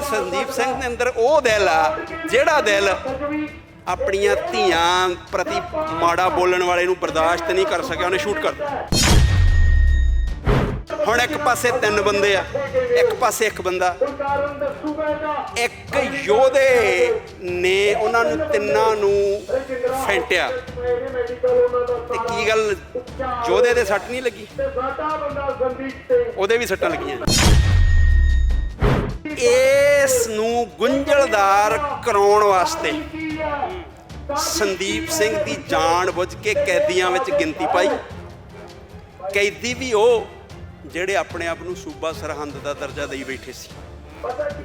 ਸੰਦੀਪ ਸਿੰਘ ਦੇ ਅੰਦਰ ਉਹ ਦਿਲ ਆ, ਜਿਹੜਾ ਦਿਲ ਆਪਣੀਆਂ ਧੀਆਂ ਪ੍ਰਤੀ ਮਾੜਾ ਬੋਲਣ ਵਾਲੇ ਨੂੰ ਬਰਦਾਸ਼ਤ ਨਹੀਂ ਕਰ ਸਕਿਆ, ਉਹਨੇ ਸ਼ੂਟ ਕਰ ਦਿੱਤਾ। ਹੁਣ ਇੱਕ ਪਾਸੇ ਤਿੰਨ ਬੰਦੇ ਆ, ਇੱਕ ਪਾਸੇ ਇੱਕ ਬੰਦਾ। ਇੱਕ ਯੋਧੇ ਨੇ ਉਹਨਾਂ ਨੂੰ ਤਿੰਨਾਂ ਨੂੰ ਫੈਂਟਿਆ। ਤੇ ਕੀ ਗੱਲ, ਯੋਧੇ ਦੇ ਸੱਟ ਨਹੀਂ ਲੱਗੀ? ਉਹਦੇ ਵੀ ਸੱਟਾਂ ਲੱਗੀਆਂ। ਇਸ ਨੂੰ ਗੁੰਝਲਦਾਰ ਕਰਾਉਣ ਵਾਸਤੇ ਸੰਦੀਪ ਸਿੰਘ ਦੀ ਜਾਣ ਬੁੱਝ ਕੇ ਕੈਦੀਆਂ ਵਿੱਚ ਗਿਣਤੀ ਪਾਈ। ਕੈਦੀ ਵੀ ਉਹ ਜਿਹੜੇ ਆਪਣੇ ਆਪ ਨੂੰ ਸੂਬਾ ਸਰਹੰਦ ਦਾ ਦਰਜਾ ਦੇਈ ਬੈਠੇ ਸੀ।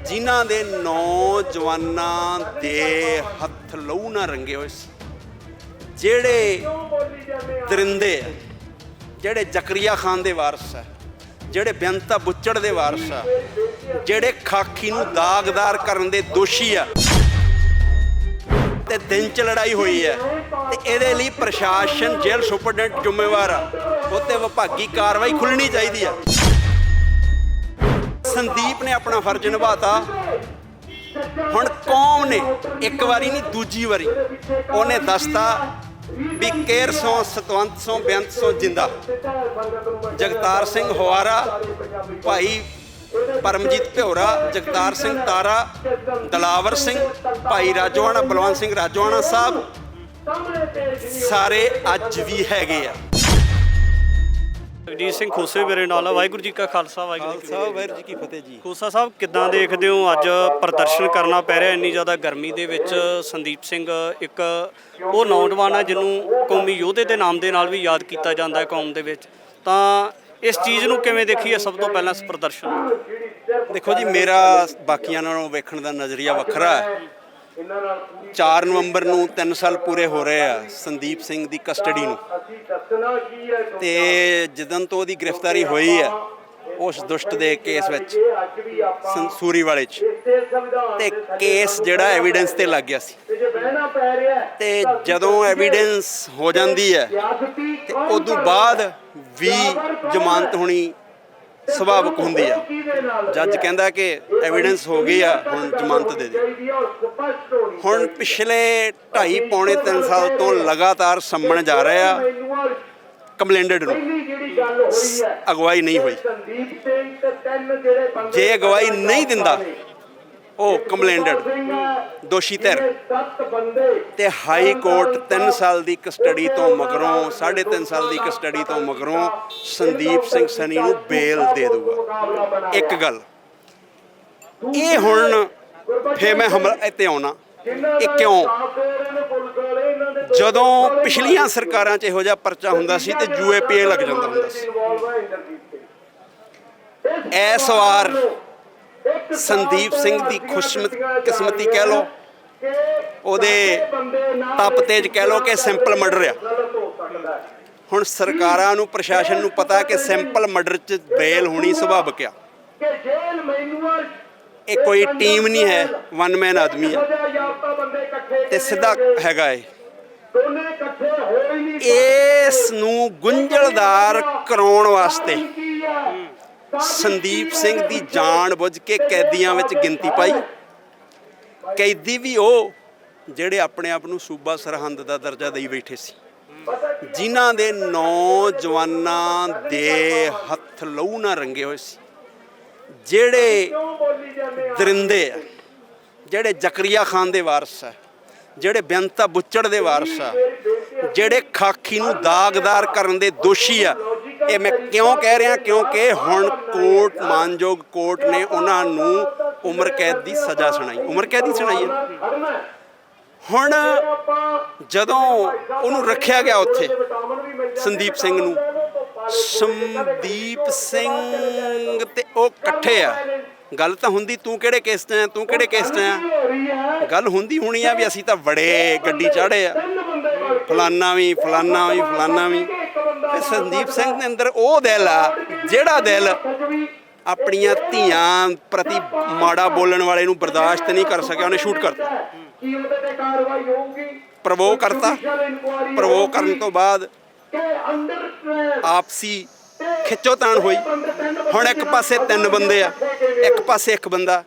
ਜਿਨ੍ਹਾਂ ਦੇ ਨੌਜਵਾਨਾਂ ਦੇ ਹੱਥ ਲਹੂ ਨਾਲ ਰੰਗੇ ਹੋਏ ਸੀ। ਜਿਹੜੇ ਦਰਿੰਦੇ ਆ, ਜਿਹੜੇ ਜ਼ਕਰੀਆ ਖਾਨ ਦੇ ਵਾਰਸ ਹੈ ਜਿਹੜੇ ਬੇਅੰਤਾ ਬੁੱਚੜ ਦੇ ਵਾਰਸ ਆ, ਜਿਹੜੇ ਖਾਕੀ ਨੂੰ ਦਾਗਦਾਰ ਕਰਨ ਦੇ ਦੋਸ਼ੀ ਆ, ਤੇ ਦਿਨ ਚ ਲੜਾਈ ਹੋਈ ਹੈ, ਤੇ ਇਹਦੇ ਲਈ ਪ੍ਰਸ਼ਾਸਨ ਜੇਲ੍ਹ ਸੁਪਰਡੈਂਟ ਜ਼ਿੰਮੇਵਾਰ ਆ। ਉੱਤੇ ਵਿਭਾਗੀ ਕਾਰਵਾਈ ਖੁੱਲਣੀ ਚਾਹੀਦੀ ਆ। ਸੰਦੀਪ ਨੇ ਆਪਣਾ ਫਰਜ਼ ਨਿਭਾਤਾ। ਹੁਣ ਕੌਮ ਨੇ ਇੱਕ ਵਾਰੀ ਨਹੀਂ, ਦੂਜੀ ਵਾਰੀ ਉਹਨੇ ਦੱਸਤਾ ਵੀ ਕੇਰ ਸੋਂ, ਸਤਵੰਤ ਸੋਂ, ਬੇਅੰਤ ਸੋ ਜਿੰਦਾ। ਜਗਤਾਰ ਸਿੰਘ ਹਵਾਰਾ ਭਾਈ ਪਰਮਜੀਤ ਭਿਉਰਾ ਜਗਤਾਰ ਸਿੰਘ ਤਾਰਾ, ਦਲਾਵਰ ਸਿੰਘ, ਭਾਈ ਰਾਜਵਾਣਾ ਬਲਵੰਤ ਸਿੰਘ ਰਾਜਵਾਣਾ ਸਾਹਿਬ, ਸਾਰੇ ਅੱਜ ਵੀ ਹੈਗੇ ਆ। ਜਗਜੀਤ ਸਿੰਘ ਖੋਸੇ ਮੇਰੇ ਨਾਲ ਆ। ਵਾਹਿਗੁਰੂ ਜੀ ਕਾ ਖਾਲਸਾ ਵਾਹਿਗੁਰੂ ਜੀ ਕੀ ਖਾਲਸਾ ਵਾਹਿਗੁਰੂ ਜੀ ਕੀ ਫਤਿਹ ਜੀ। ਖੋਸਾ ਸਾਹਿਬ ਕਿੱਦਾਂ ਦੇਖਦੇ ਹੋ ਅੱਜ ਪ੍ਰਦਰਸ਼ਨ ਕਰਨਾ ਪੈ ਰਿਹਾ ਇੰਨੀ ਜ਼ਿਆਦਾ ਗਰਮੀ ਦੇ ਵਿੱਚ? ਸੰਦੀਪ ਸਿੰਘ ਇੱਕ ਉਹ ਨੌਜਵਾਨ ਹੈ ਜਿਹਨੂੰ ਕੌਮੀ ਯੋਧੇ ਦੇ ਨਾਮ ਦੇ ਨਾਲ ਵੀ ਯਾਦ ਕੀਤਾ ਜਾਂਦਾ ਹੈ ਕੌਮ ਦੇ ਵਿੱਚ। ਤਾਂ ਇਸ ਚੀਜ਼ ਨੂੰ ਕਿਵੇਂ ਦੇਖੀਏ ਸਭ ਤੋਂ ਪਹਿਲਾਂ ਇਸ ਪ੍ਰਦਰਸ਼ਨ? ਦੇਖੋ ਜੀ ਮੇਰਾ ਬਾਕੀਆਂ ਨਾਲੋਂ ਵੇਖਣ ਦਾ ਨਜ਼ਰੀਆ ਵੱਖਰਾ ਹੈ। 4 ਨਵੰਬਰ ਨੂੰ 3 ਸਾਲ ਪੂਰੇ ਹੋ ਰਹੇ ਆ ਸੰਦੀਪ ਸਿੰਘ ਦੀ ਕਸਟਡੀ ਨੂੰ। ਤੇ ਜਦੋਂ ਤੋਂ ਉਹਦੀ ਗ੍ਰਿਫਤਾਰੀ ਹੋਈ ਹੈ ਉਸ ਦੁਸ਼ਟ ਦੇ ਕੇਸ ਵਿੱਚ ਸੰਸੂਰੀ ਵਾਲੇ ਚ। ਤੇ ਕੇਸ ਜਿਹੜਾ ਐਵੀਡੈਂਸ ਤੇ ਲੱਗ ਗਿਆ ਸੀ। ਤੇ ਜਦੋਂ ਐਵੀਡੈਂਸ ਹੋ ਜਾਂਦੀ ਹੈ ਤੇ ਉਦੋਂ ਬਾਅਦ ਵੀ ਜ਼ਮਾਨਤ ਹੋਣੀ ਸੁਭਾਵਿਕ ਹੁੰਦੀ ਆ। ਜੱਜ ਕਹਿੰਦਾ ਕਿ ਐਵੀਡੈਂਸ ਹੋ ਗਈ ਆ, ਹੁਣ ਜ਼ਮਾਨਤ ਦੇ ਦੇ ਹੁਣ ਪਿਛਲੇ 2.5 ਪੌਣੇ 3 ਸਾਲ ਤੋਂ ਲਗਾਤਾਰ ਸੰਮਣ ਜਾ ਰਹੇ ਆ ਕੰਪਲੇਂਟਡ ਨੂੰ। ਅਗਵਾਈ ਨਹੀਂ ਹੋਈ। ਜੇ ਅਗਵਾਈ ਨਹੀਂ ਦਿੰਦਾ ਉਹ ਕੰਪਲੇਂਟਡ ਦੋਸ਼ੀ ਧਿਰ। ਤੇ ਹਾਈ ਕੋਰਟ 3 ਸਾਲ ਦੀ ਕਸਟਡੀ ਤੋਂ ਮਗਰੋਂ 3.5 ਸਾਲ ਦੀ ਕਸਟਡੀ ਤੋਂ ਮਗਰੋਂ ਸੰਦੀਪ ਸਿੰਘ ਸਨੀ ਨੂੰ ਬੇਲ ਦੇ ਦੂਗਾ ਇੱਕ ਗੱਲ। ਇਹ ਹੁਣ ਫੇ ਮੈਂ ਹਮਲਾ ਇੱਥੇ ਆਉਣਾ ਇਹ ਕਿਉਂ? ਜਦੋਂ ਪਿਛਲੀਆਂ ਸਰਕਾਰਾਂ 'ਚ ਇਹੋ ਜਿਹਾ ਪਰਚਾ ਹੁੰਦਾ ਸੀ ਤੇ ਯੂਏਪੀਏ ਲੱਗ ਜਾਂਦਾ ਹੁੰਦਾ ਸੀ। ਇਸ ਵਾਰ ਸੰਦੀਪ ਸਿੰਘ ਦੀ ਖੁਸ਼ਮਤ ਕਿਸਮਤੀ ਕਹਿ ਲੋ ਉਹਦੇ ਤਪ ਤੇਜ ਕਹਿ ਲੋ ਕਿ ਸਿੰਪਲ ਮਰਡਰ ਆ। ਹੁਣ ਸਰਕਾਰਾਂ ਨੂੰ, ਪ੍ਰਸ਼ਾਸਨ ਨੂੰ ਪਤਾ ਕਿ ਸਿੰਪਲ ਮਰਡਰ 'ਚ ਬੇਲ ਹੋਣੀ ਸੁਭਾਵਿਕ ਆ। ਇਹ ਕੋਈ ਟੀਮ ਨਹੀਂ ਹੈ ਵਨ ਮੈਨ ਆਦਮੀ ਆ। ਤੇ ਸਿੱਧਾ ਹੈਗਾ ਏ ਇਸ ਨੂੰ ਗੁੰਝਲਦਾਰ ਕਰਾਉਣ ਵਾਸਤੇ ਸੰਦੀਪ ਸਿੰਘ ਦੀ ਜਾਣ ਬੁੱਝ ਕੇ ਕੈਦੀਆਂ ਵਿੱਚ ਗਿਣਤੀ ਪਾਈ। ਕੈਦੀ ਵੀ ਉਹ ਜਿਹੜੇ ਆਪਣੇ ਆਪ ਨੂੰ ਸੂਬਾ ਸਰਹੰਦ ਦਾ ਦਰਜਾ ਦੇਈ ਬੈਠੇ ਸੀ। ਜਿਨ੍ਹਾਂ ਦੇ ਨੌਜਵਾਨਾਂ ਦੇ ਹੱਥ ਲਹੂ ਨਾਲ ਰੰਗੇ ਹੋਏ ਸੀ। ਜਿਹੜੇ ਦਰਿੰਦੇ ਆ, ਜਿਹੜੇ ਜ਼ਕਰੀਆ ਖਾਨ ਦੇ ਵਾਰਸ ਆ, ਜਿਹੜੇ ਬੇਅੰਤਾ ਬੁੱਚੜ ਦੇ ਵਾਰਸ ਆ, ਜਿਹੜੇ ਖਾਕੀ ਨੂੰ ਦਾਗਦਾਰ ਕਰਨ ਦੇ ਦੋਸ਼ੀ ਆ ਇਹ ਮੈਂ ਕਿਉਂ ਕਹਿ ਰਿਹਾ? ਕਿਉਂਕਿ ਹੁਣ ਕੋਰਟ ਮਾਨਯੋਗ ਕੋਰਟ ਨੇ ਉਹਨਾਂ ਨੂੰ ਉਮਰ ਕੈਦ ਦੀ ਸਜ਼ਾ ਸੁਣਾਈ। ਉਮਰ ਕੈਦ ਹੀ ਸੁਣਾਈ ਹੈ। ਹੁਣ ਜਦੋਂ ਉਹਨੂੰ ਰੱਖਿਆ ਗਿਆ ਉੱਥੇ, ਸੰਦੀਪ ਸਿੰਘ ਨੂੰ, ਸੰਦੀਪ ਸਿੰਘ ਤੇ ਉਹ ਇਕੱਠੇ ਆ। ਗੱਲ ਤਾਂ ਹੁੰਦੀ, ਤੂੰ ਕਿਹੜੇ ਕੇਸ 'ਚ ਆ? ਤੂੰ ਕਿਹੜੇ ਕੇਸ 'ਚ ਆ? ਗੱਲ ਹੁੰਦੀ ਹੋਣੀ ਆ ਵੀ ਅਸੀਂ ਤਾਂ ਬੜੇ ਗੱਡੀ ਚਾੜੇ ਆ। ਫਲਾਨਾ ਵੀ ਫਲਾਨਾ ਵੀ ਫਲਾਨਾ ਵੀ। ਤੇ ਸੰਦੀਪ ਸਿੰਘ ਦੇ ਅੰਦਰ ਉਹ ਦਿਲ ਆ, ਜਿਹੜਾ ਦਿਲ ਆਪਣੀਆਂ ਧੀਆਂ ਪ੍ਰਤੀ ਮਾੜਾ ਬੋਲਣ ਵਾਲੇ ਨੂੰ ਬਰਦਾਸ਼ਤ ਨਹੀਂ ਕਰ ਸਕਿਆ, ਉਹਨੇ ਸ਼ੂਟ ਕਰਤਾ। ਕੀ ਤੇ ਕਾਰਵਾਈ ਹੋਊਗੀ ਪ੍ਰਵੋ ਕਰਤਾ। ਪ੍ਰਵੋ ਕਰਨ ਤੋਂ ਬਾਅਦ ਆਪਸੀ ਖਿੱਚੋ ਤਾਣ ਹੋਈ। ਹੁਣ ਇੱਕ ਪਾਸੇ ਤਿੰਨ ਬੰਦੇ ਆ ਇੱਕ ਪਾਸੇ ਇੱਕ ਬੰਦਾ।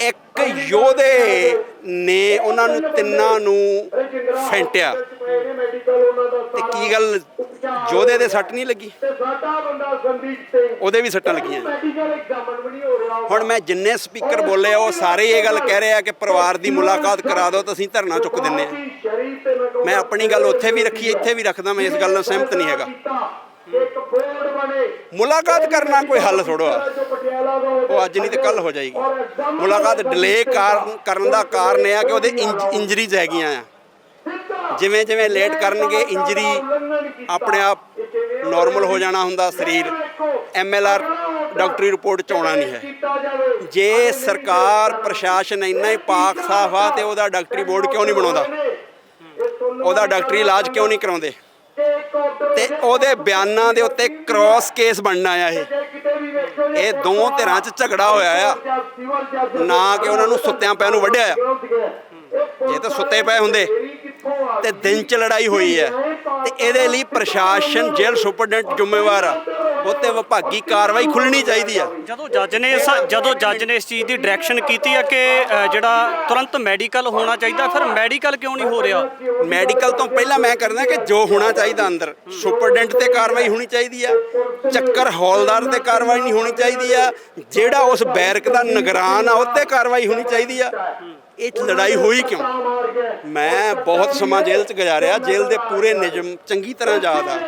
ਇੱਕ ਯੋਧੇ ਨੇ ਉਹਨਾਂ ਨੂੰ ਤਿੰਨਾਂ ਨੂੰ ਫੈਂਟਿਆ। ਮੈਡੀਕਲ ਤੇ ਕੀ ਗੱਲ ਯੋਧੇ ਦੇ ਸੱਟ ਨਹੀਂ ਲੱਗੀ? ਉਹਦੇ ਵੀ ਸੱਟਾਂ ਲੱਗੀਆਂ ਹੁਣ ਮੈਂ ਜਿੰਨੇ ਸਪੀਕਰ ਬੋਲੇ ਆ, ਉਹ ਸਾਰੇ ਇਹ ਗੱਲ ਕਹਿ ਰਹੇ ਆ ਕਿ ਪਰਿਵਾਰ ਦੀ ਮੁਲਾਕਾਤ ਕਰਾ ਦਿਓ ਤਾਂ ਅਸੀਂ ਧਰਨਾ ਚੁੱਕ ਦਿੰਨੇ ਆ। ਮੈਂ ਆਪਣੀ ਗੱਲ ਉੱਥੇ ਵੀ ਰੱਖੀ ਇੱਥੇ ਵੀ ਰੱਖਦਾ ਮੈਂ ਇਸ ਗੱਲ ਨਾਲ ਸਹਿਮਤ ਨਹੀਂ ਹੈਗਾ। ਮੁਲਾਕਾਤ ਕਰਨਾ ਕੋਈ ਹੱਲ ਥੋੜੋ ਉਹ ਅੱਜ ਨਹੀਂ ਤੇ ਕੱਲ ਹੋ ਜਾਏਗੀ। ਮੁਲਾਕਾਤ ਡਿਲੇ ਕਾਰਨ। ਕਰਨ ਦਾ ਕਾਰਨ ਇਹ ਆ ਕਿ ਉਹਦੇ ਇੰਜਰੀਜ਼ ਹੈਗੀਆਂ ਆ। ਜਿਵੇਂ ਜਿਵੇਂ ਲੇਟ ਕਰਨਗੇ ਇੰਜਰੀ ਆਪਣੇ ਆਪ ਨਾਰਮਲ ਹੋ ਜਾਣਾ ਹੁੰਦਾ ਸਰੀਰ। ਐਮਐਲਆਰ ਡਾਕਟਰੀ ਰਿਪੋਰਟ ਚ ਆਉਣਾ ਨਹੀਂ ਹੈ। ਜੇ ਸਰਕਾਰ ਪ੍ਰਸ਼ਾਸਨ ਇੰਨਾ ਹੀ ਪਾਕ ਸਾਫ਼ ਆ ਤੇ ਉਹਦਾ ਡਾਕਟਰੀ ਬੋਰਡ ਕਿਉਂ ਨਹੀਂ ਬਣਾਉਂਦਾ? ਉਹਦਾ ਡਾਕਟਰੀ ਇਲਾਜ ਕਿਉਂ ਨਹੀਂ ਕਰਾਉਂਦੇ? ਤੇ ਉਹਦੇ ਬਿਆਨਾਂ ਦੇ ਉੱਤੇ ਕ੍ਰਾਸ ਕੇਸ ਬਣਨਾ ਆ ਇਹ। ਇਹ ਦੋ ਧਿਰਾਂ 'ਚ ਝਗੜਾ ਹੋਇਆ ਆ। ਨਾ ਕਿ ਉਹਨਾਂ ਨੂੰ ਸੁੱਤਿਆਂ ਪਿਆ ਨੂੰ ਵੱਢਿਆ ਆ। ਜੇ ਤਾਂ ਸੁੱਤੇ ਪਏ ਹੁੰਦੇ ਤੇ ਦਿਨ 'ਚ ਲੜਾਈ ਹੋਈ ਹੈ। ਤੇ ਇਹਦੇ ਲਈ ਪ੍ਰਸ਼ਾਸਨ ਜੇਲ੍ਹ ਸੁਪਰਡੈਂਟ ਜ਼ਿੰਮੇਵਾਰ ਆ। ਉੱਤੇ ਵਿਭਾਗੀ ਕਾਰਵਾਈ ਖੁੱਲਣੀ ਚਾਹੀਦੀ ਆ। ਜਦੋਂ ਜੱਜ ਨੇ ਇਸ ਜਦੋਂ ਜੱਜ ਨੇ ਇਸ ਚੀਜ਼ ਦੀ ਡਾਇਰੈਕਸ਼ਨ ਕੀਤੀ ਹੈ ਕਿ ਅ, ਜਿਹੜਾ ਤੁਰੰਤ ਮੈਡੀਕਲ ਹੋਣਾ ਚਾਹੀਦਾ ਫਿਰ ਮੈਡੀਕਲ ਕਿਉਂ ਨਹੀਂ ਹੋ ਰਿਹਾ? ਮੈਡੀਕਲ ਤੋਂ ਪਹਿਲਾਂ ਮੈਂ ਕਰਦਾ ਕਿ ਜੋ ਹੋਣਾ ਚਾਹੀਦਾ ਅੰਦਰ ਸੁਪਰਡੈਂਟ ਤੇ ਕਾਰਵਾਈ ਹੋਣੀ ਚਾਹੀਦੀ ਆ। ਚੱਕਰ ਹੌਲਦਾਰ ਤੇ ਕਾਰਵਾਈ ਨਹੀਂ ਹੋਣੀ ਚਾਹੀਦੀ ਆ। ਜਿਹੜਾ ਉਸ ਬੈਰਕ ਦਾ ਨਿਗਰਾਨ ਆ ਉੱਤੇ ਕਾਰਵਾਈ ਹੋਣੀ ਚਾਹੀਦੀ ਆ। ਇਹ ਲੜਾਈ ਹੋਈ ਕਿਉਂ? ਮੈਂ ਬਹੁਤ ਸਮਾਂ ਜੇਲ੍ਹ 'ਚ ਗੁਜ਼ਾਰਿਆ, ਜੇਲ੍ਹ ਦੇ ਪੂਰੇ ਨਿਯਮ ਚੰਗੀ ਤਰ੍ਹਾਂ ਯਾਦ ਆ।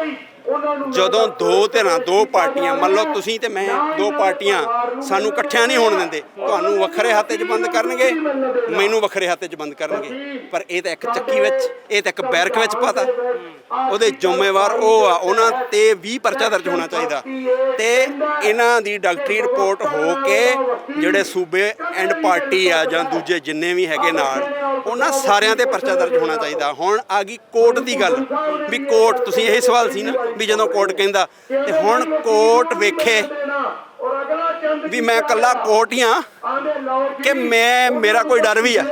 ਜਦੋਂ ਦੋ ਧਿਰਾਂ, ਦੋ ਪਾਰਟੀਆਂ, ਮੰਨ ਲਓ ਤੁਸੀਂ ਤੇ ਮੈਂ, ਦੋ ਪਾਰਟੀਆਂ ਸਾਨੂੰ ਇਕੱਠਿਆਂ ਨਹੀਂ ਹੋਣ ਦਿੰਦੇ, ਤੁਹਾਨੂੰ ਵੱਖਰੇ ਹੱਥੇ 'ਚ ਬੰਦ ਕਰਨਗੇ, ਮੈਨੂੰ ਵੱਖਰੇ ਹੱਥੇ 'ਚ ਬੰਦ ਕਰਨਗੇ। ਪਰ ਇਹ ਤਾਂ ਇੱਕ ਚੱਕੀ ਵਿੱਚ, ਇਹ ਤਾਂ ਇੱਕ ਬੈਰਕ ਵਿੱਚ ਪਤਾ। ਉਹਦੇ ਜ਼ਿੰਮੇਵਾਰ ਉਹ ਆ, ਉਹਨਾਂ ਤੇ ਵੀ ਪਰਚਾ ਦਰਜ ਹੋਣਾ ਚਾਹੀਦਾ। ਤੇ ਇਹਨਾਂ ਦੀ ਡਾਕਟਰੀ ਰਿਪੋਰਟ ਹੋ ਕੇ ਜਿਹੜੇ ਸੂਬੇ ਐਂਡ ਪਾਰਟੀ ਆ ਜਾਂ ਦੂਜੇ ਜਿੰਨੇ ਵੀ ਹੈਗੇ ਨਾਲ, ਉਹਨਾਂ ਸਾਰਿਆਂ ਤੇ ਪਰਚਾ ਦਰਜ ਹੋਣਾ ਚਾਹੀਦਾ। ਹੁਣ ਆ ਗਈ ਕੋਰਟ ਦੀ ਗੱਲ। ਵੀ ਕੋਰਟ, ਤੁਸੀਂ ਇਹੀ ਸਵਾਲ ਸੀ ਨਾ ਵੀ ਜਦੋਂ ਕੋਰਟ ਕਹਿੰਦਾ, ਤੇ ਹੁਣ ਕੋਰਟ ਵੇਖੇ ਵੀ ਮੈਂ ਕੱਲਾ ਕੋਰਟ ਹੀ ਆ ਕਿ ਮੈਂ, ਮੇਰਾ ਕੋਈ ਡਰ ਵੀ ਆ।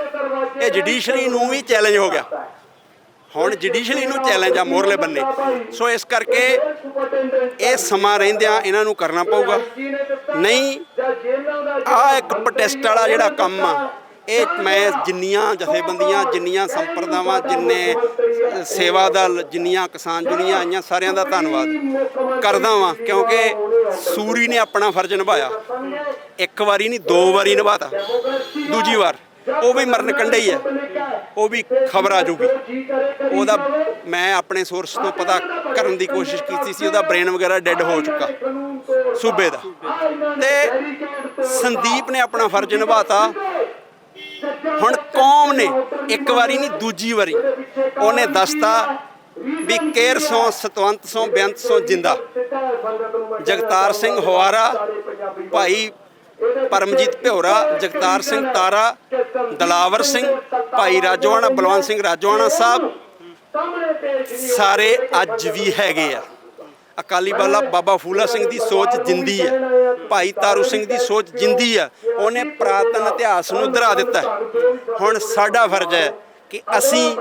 ਇਹ ਜੁਡੀਸ਼ਰੀ ਨੂੰ ਵੀ ਚੈਲੰਜ ਹੋ ਗਿਆ। ਹੁਣ ਜੁਡੀਸ਼ਰੀ ਨੂੰ ਚੈਲੰਜ ਆ ਮੋਰਲੇ ਬੰਨੇ। ਸੋ ਇਸ ਕਰਕੇ ਇਹ ਸਮਾਂ ਰਹਿੰਦਿਆਂ ਇਹਨਾਂ ਨੂੰ ਕਰਨਾ ਪਊਗਾ। ਨਹੀਂ ਜਾਂ ਆ ਇੱਕ ਪ੍ਰੋਟੈਸਟ ਵਾਲਾ ਜਿਹੜਾ ਕੰਮ ਆ ਇਹ ਮੈਂ ਜਿੰਨੀਆਂ ਜਥੇਬੰਦੀਆਂ ਜਿੰਨੀਆਂ ਸੰਪਰਦਾਵਾਂ ਜਿੰਨੇ ਅ, ਸੇਵਾ ਦਲ ਜਿੰਨੀਆਂ ਕਿਸਾਨ ਜੁਨੀਆਂ ਆਈਆਂ ਸਾਰਿਆਂ ਦਾ ਧੰਨਵਾਦ ਕਰਦਾ ਵਾਂ ਕਿਉਂਕਿ ਸੂਰੀ ਨੇ ਆਪਣਾ ਫਰਜ਼ ਨਿਭਾਇਆ। ਇੱਕ ਵਾਰੀ ਨਹੀਂ ਦੋ ਵਾਰੀ ਨਿਭਾਤਾ। ਦੂਜੀ ਵਾਰ। ਉਹ ਵੀ ਮਰਨ ਕੰਢੇ ਹੀ ਹੈ ਉਹ ਵੀ ਖਬਰ ਆ ਜੂਗੀ ਉਹਦਾ ਮੈਂ ਆਪਣੇ ਸੋਰਸ ਤੋਂ ਪਤਾ ਕਰਨ ਦੀ ਕੋਸ਼ਿਸ਼ ਕੀਤੀ ਸੀ, ਉਹਦਾ ਬ੍ਰੇਨ ਵਗੈਰਾ ਡੈੱਡ ਹੋ ਚੁੱਕਾ, ਸੂਬੇ ਦਾ। ਤੇ ਸੰਦੀਪ ਨੇ ਆਪਣਾ ਫਰਜ਼ ਨਿਭਾਤਾ। ਹੁਣ ਕੌਮ ਨੇ ਇੱਕ ਵਾਰੀ ਨਹੀਂ, ਦੂਜੀ ਵਾਰੀ ਉਹਨੇ ਦੱਸਤਾ ਵੀ ਕੇਰ ਸੋਂ, ਸਤਵੰਤ ਸੋਂ, ਬੇਅੰਤ ਸੋਂ, ਜਿੰਦਾ। ਜਗਤਾਰ ਸਿੰਘ ਹਵਾਰਾ ਭਾਈ ਪਰਮਜੀਤ ਭਿਓਰਾ, ਜਗਤਾਰ ਸਿੰਘ ਤਾਰਾ, ਦਲਾਵਰ ਸਿੰਘ, ਭਾਈ ਰਾਜਵਾਨਾ ਬਲਵੰਤ ਸਿੰਘ ਰਾਜਵਾਨਾ ਸਾਹਿਬ, ਸਾਰੇ ਅੱਜ ਵੀ ਹੈਗੇ ਆ। ਅਕਾਲੀ ਬਾਲਾ ਬਾਬਾ ਫੂਲਾ ਸਿੰਘ ਦੀ ਸੋਚ ਜਿੰਦੀ ਹੈ ਭਾਈ ਤਾਰੂ ਸਿੰਘ ਦੀ ਸੋਚ ਜਿੰਦੀ ਹੈ ਉਹਨੇ ਪ੍ਰਾਤਨ ਇਤਿਹਾਸ ਨੂੰ ਦੁਹਰਾ ਦਿੱਤਾ। ਹੁਣ ਸਾਡਾ ਫਰਜ਼ ਹੈ ਕਿ ਅਸੀਂ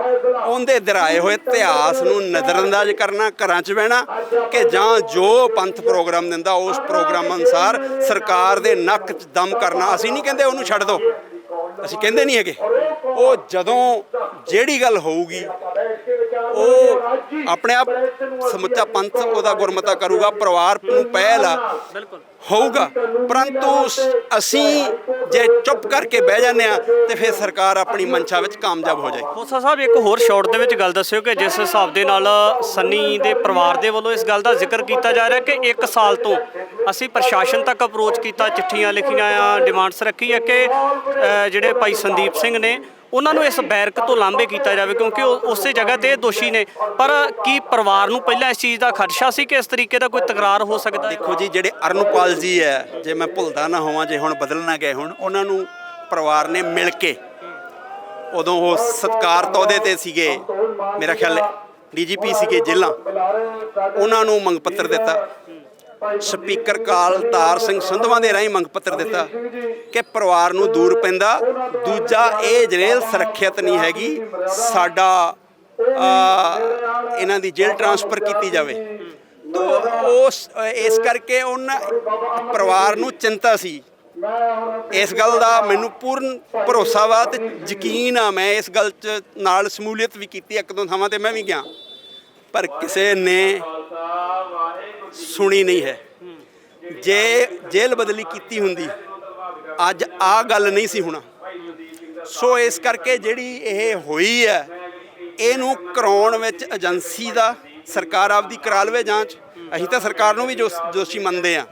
ਉਹਦੇ ਦਰਾਏ ਹੋਏ ਇਤਿਹਾਸ ਨੂੰ ਨਜ਼ਰਅੰਦਾਜ਼ ਕਰਨਾ, ਘਰਾਂ 'ਚ ਬਹਿਣਾ ਕਿ ਜਾਂ ਜੋ ਪੰਥ ਪ੍ਰੋਗਰਾਮ ਦਿੰਦਾ ਉਸ ਪ੍ਰੋਗਰਾਮ ਅਨੁਸਾਰ ਸਰਕਾਰ ਦੇ ਨੱਕ 'ਚ ਦਮ ਕਰਨਾ। ਅਸੀਂ ਨਹੀਂ ਕਹਿੰਦੇ ਉਹਨੂੰ ਛੱਡ ਦਿਓ ਅਸੀਂ ਕਹਿੰਦੇ ਨਹੀਂ ਹੈਗੇ। ਉਹ ਜਦੋਂ ਜਿਹੜੀ ਗੱਲ ਹੋਊਗੀ, ਉਹ ਆਪਣੇ ਆਪ ਸਮੁੱਚਾ ਪੰਥ ਉਹਦਾ ਗੁਰਮਤਾ ਕਰੂਗਾ, ਪਰਿਵਾਰ ਨੂੰ ਪਹਿਲ ਆ, ਹੋਊਗਾ। ਪਰੰਤੂ ਸ- ਅਸੀਂ ਜੇ ਚੁੱਪ ਕਰਕੇ ਬਹਿ ਜਾਂਦੇ ਆ, ਤੇ ਫਿਰ ਸਰਕਾਰ ਆਪਣੀ ਮਨਸ਼ਾ ਵਿੱਚ ਕਾਮਯਾਬ ਹੋ ਜਾਏਗੀ। ਖੋਸਾ ਸਾਹਿਬ, ਇੱਕ ਹੋਰ ਸ਼ਾਰਟ ਦੇ ਵਿੱਚ ਗੱਲ ਦੱਸਿਓ ਕਿ ਜਿਸ ਹਿਸਾਬ ਦੇ ਨਾਲ ਸੰਨੀ ਦੇ ਪਰਿਵਾਰ ਦੇ ਵੱਲੋਂ ਇਸ ਗੱਲ ਦਾ ਜ਼ਿਕਰ ਕੀਤਾ ਜਾ ਰਿਹਾ ਕਿ 1 ਸਾਲ ਤੋਂ ਅਸੀਂ ਪ੍ਰਸ਼ਾਸਨ ਤੱਕ ਅਪਰੋਚ ਕੀਤਾ, ਚਿੱਠੀਆਂ ਲਿਖੀਆਂ ਆ ਡਿਮਾਂਡਸ ਰੱਖੀ ਹੈ ਕਿ ਜਿਹੜੇ ਭਾਈ ਸੰਦੀਪ ਸਿੰਘ ਨੇ ਉਹਨਾਂ ਨੂੰ ਇਸ ਬੈਰਕ ਤੋਂ ਲਾਂਭੇ ਕੀਤਾ ਜਾਵੇ ਕਿਉਂਕਿ ਉਹ ਉਸੇ ਜਗ੍ਹਾ ਤੇ ਦੋਸ਼ੀ ਨੇ। ਪਰ ਕੀ ਪਰਿਵਾਰ ਨੂੰ ਪਹਿਲਾਂ ਇਸ ਚੀਜ਼ ਦਾ ਖਦਸ਼ਾ ਸੀ ਕਿ ਇਸ ਤਰੀਕੇ ਦਾ ਕੋਈ ਤਕਰਾਰ ਹੋ ਸਕਦਾ ਦੇਖੋ ਜੀ, ਜਿਹੜੇ ਅਰਨਪਾਲ ਜੀ ਹੈ, ਜੇ ਮੈਂ ਭੁੱਲਦਾ ਨਾ ਹੋਵਾਂ, ਜੇ ਹੁਣ ਬਦਲ ਨਾ ਗਏ ਹੁਣ, ਉਹਨਾਂ ਨੂੰ ਪਰਿਵਾਰ ਨੇ ਮਿਲ ਕੇ ਉਦੋਂ ਉਹ ਸਤਕਾਰ ਤੌਦੇ ਤੇ ਸੀਗੇ, ਮੇਰਾ ਖਿਆਲ ਡੀਜੀਪੀ ਸੀਗੇ ਜੇਲਾਂ ਉਹਨਾਂ ਨੂੰ ਮੰਗ ਪੱਤਰ ਦਿੱਤਾ। ਸਪੀਕਰ ਕਾਲਤਾਰ ਸਿੰਘ ਸੰਧਵਾਂ ਦੇ ਰਾਹੀਂ ਮੰਗ ਪੱਤਰ ਦਿੱਤਾ ਕਿ ਪਰਿਵਾਰ ਨੂੰ ਦੂਰ ਪੈਂਦਾ। ਦੂਜਾ ਇਹ ਜੇਲ੍ਹ ਸੁਰੱਖਿਅਤ ਨਹੀਂ ਹੈਗੀ। ਸਾਡਾ ਇਹਨਾਂ ਦੀ ਜੇਲ੍ਹ ਟਰਾਂਸਫਰ ਕੀਤੀ ਜਾਵੇ। ਤੋ ਉਸ, ਇਸ ਕਰਕੇ ਉਹਨਾਂ ਪਰਿਵਾਰ ਨੂੰ ਚਿੰਤਾ ਸੀ। ਇਸ ਗੱਲ ਦਾ ਮੈਨੂੰ ਪੂਰਨ ਭਰੋਸਾ ਵਾ ਤੇ ਯਕੀਨ ਆ ਮੈਂ ਇਸ ਗੱਲ 'ਚ ਨਾਲ ਸਮੂਲੀਅਤ ਵੀ ਕੀਤੀ ਇੱਕ ਦੋ ਥਾਵਾਂ ਤੇ ਮੈਂ ਵੀ ਗਿਆ। ਪਰ ਕਿਸੇ ਨੇ ਸੁਣੀ ਨਹੀਂ ਹੈ। ਜੇ ਜੇਲ੍ਹ ਬਦਲੀ ਕੀਤੀ ਹੁੰਦੀ, ਅੱਜ ਆ ਗੱਲ ਨਹੀਂ ਸੀ ਹੋਣਾ। ਸੋ ਇਸ ਕਰਕੇ ਜਿਹੜੀ ਇਹ ਹੋਈ ਹੈ, ਇਹਨੂੰ ਕਰਾਉਣ ਵਿੱਚ ਏਜੰਸੀ ਦਾ ਸਰਕਾਰ ਆਪਦੀ ਕਰਾ ਲਵੇ ਜਾਂਚ। ਅਸੀਂ ਤਾਂ ਸਰਕਾਰ ਨੂੰ ਵੀ ਜੋ ਦੋਸ਼ੀ ਮੰਨਦੇ ਆ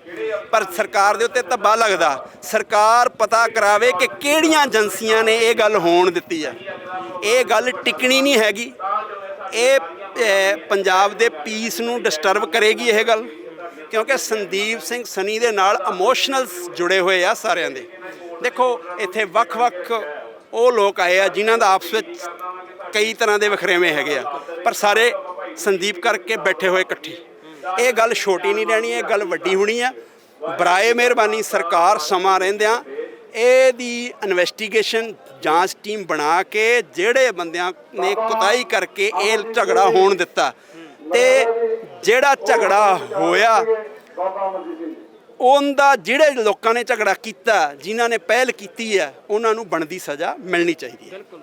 ਪਰ ਸਰਕਾਰ ਦੇ ਉੱਤੇ ਧੱਬਾ ਲੱਗਦਾ, ਸਰਕਾਰ ਪਤਾ ਕਰਾਵੇ ਕਿ ਕਿਹੜੀਆਂ ਏਜੰਸੀਆਂ ਨੇ ਇਹ ਗੱਲ ਹੋਣ ਦਿੱਤੀ ਆ ਇਹ ਗੱਲ ਟਿਕਣੀ ਨਹੀਂ ਹੈਗੀ। ਇਹ ਪੰਜਾਬ ਦੇ ਪੀਸ ਨੂੰ ਡਿਸਟਰਬ ਕਰੇਗੀ ਇਹ ਗੱਲ, ਕਿਉਂਕਿ ਸੰਦੀਪ ਸਿੰਘ ਸਨੀ ਦੇ ਨਾਲ ਇਮੋਸ਼ਨਲਸ ਜੁੜੇ ਹੋਏ ਆ ਸਾਰਿਆਂ ਦੇ। ਦੇਖੋ, ਇੱਥੇ ਵੱਖ-ਵੱਖ ਉਹ ਲੋਕ ਆਏ ਆ ਜਿਨ੍ਹਾਂ ਦਾ ਆਪਸ ਵਿੱਚ ਕਈ ਤਰ੍ਹਾਂ ਦੇ ਵਖਰੇਵੇਂ ਹੈਗੇ ਆ, ਪਰ ਸਾਰੇ ਸੰਦੀਪ ਕਰਕੇ ਬੈਠੇ ਹੋਏ ਇਕੱਠੇ। ਇਹ ਗੱਲ ਛੋਟੀ ਨਹੀਂ ਰਹਿਣੀ, ਇਹ ਗੱਲ ਵੱਡੀ ਹੋਣੀ ਆ। ਬਰਾਏ ਮਿਹਰਬਾਨੀ, ਸਰਕਾਰ ਸਮਾਂ ਰਹਿੰਦਿਆਂ, ਇਹਦੀ ਇਨਵੈਸਟੀਗੇਸ਼ਨ ਜਾਂਚ ਟੀਮ ਬਣਾ ਕੇ ਜਿਹੜੇ ਬੰਦਿਆਂ ਨੇ ਕੁਤਾਈ ਕਰਕੇ ਇਹ ਝਗੜਾ ਹੋਣ ਦਿੱਤਾ ਤੇ ਜਿਹੜਾ ਝਗੜਾ ਹੋਇਆ ਉਹਦਾ ਜਿਹੜੇ ਲੋਕਾਂ ਨੇ ਝਗੜਾ ਕੀਤਾ ਜਿਨ੍ਹਾਂ ਨੇ ਪਹਿਲ ਕੀਤੀ ਹੈ ਉਹਨਾਂ ਨੂੰ ਬਣਦੀ ਸਜ਼ਾ ਮਿਲਣੀ ਚਾਹੀਦੀ ਹੈ ਬਿਲਕੁਲ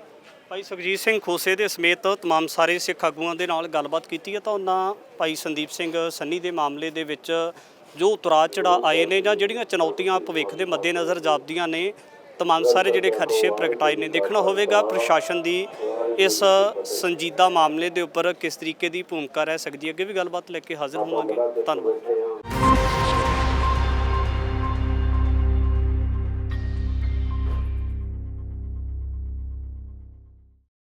ਭਾਈ ਸੁਖਜੀਤ ਸਿੰਘ ਖੋਸੇ ਦੇ ਸਮੇਤ तमाम ਸਾਰੇ ਸਿੱਖ ਆਗੂਆਂ ਦੇ ਨਾਲ ਗੱਲਬਾਤ ਕੀਤੀ ਹੈ ਤਾਂ ਉਹਨਾਂ ਭਾਈ ਸੰਦੀਪ ਸਿੰਘ ਸੰਨੀ ਦੇ ਮਾਮਲੇ ਦੇ ਵਿੱਚ ਜੋ ਉਤਰਾਅ ਚੜਾ ਆਏ ਨੇ ਜਾਂ ਜਿਹੜੀਆਂ ਚੁਣੌਤੀਆਂ ਭਵਿੱਖ ਦੇ ਮੱਦੇਨਜ਼ਰ ਜਾਪਦੀਆਂ ਨੇ तमाम ਸਾਰੇ ਜਿਹੜੇ ਖਦਸ਼ੇ ਪ੍ਰਗਟਾਏ ਨੇ ਦੇਖਣਾ ਹੋਵੇਗਾ ਪ੍ਰਸ਼ਾਸਨ ਦੀ ਇਸ ਸੰਜੀਦਾ ਮਾਮਲੇ ਦੇ ਉੱਪਰ ਕਿਸ ਤਰੀਕੇ ਦੀ ਭੂਮਿਕਾ ਰਹਿ ਸਕਦੀ ਹੈ ਅੱਗੇ ਵੀ ਗੱਲਬਾਤ ਲੈ ਕੇ ਹਾਜ਼ਰ ਹੋਵਾਂਗੇ ਧੰਨਵਾਦ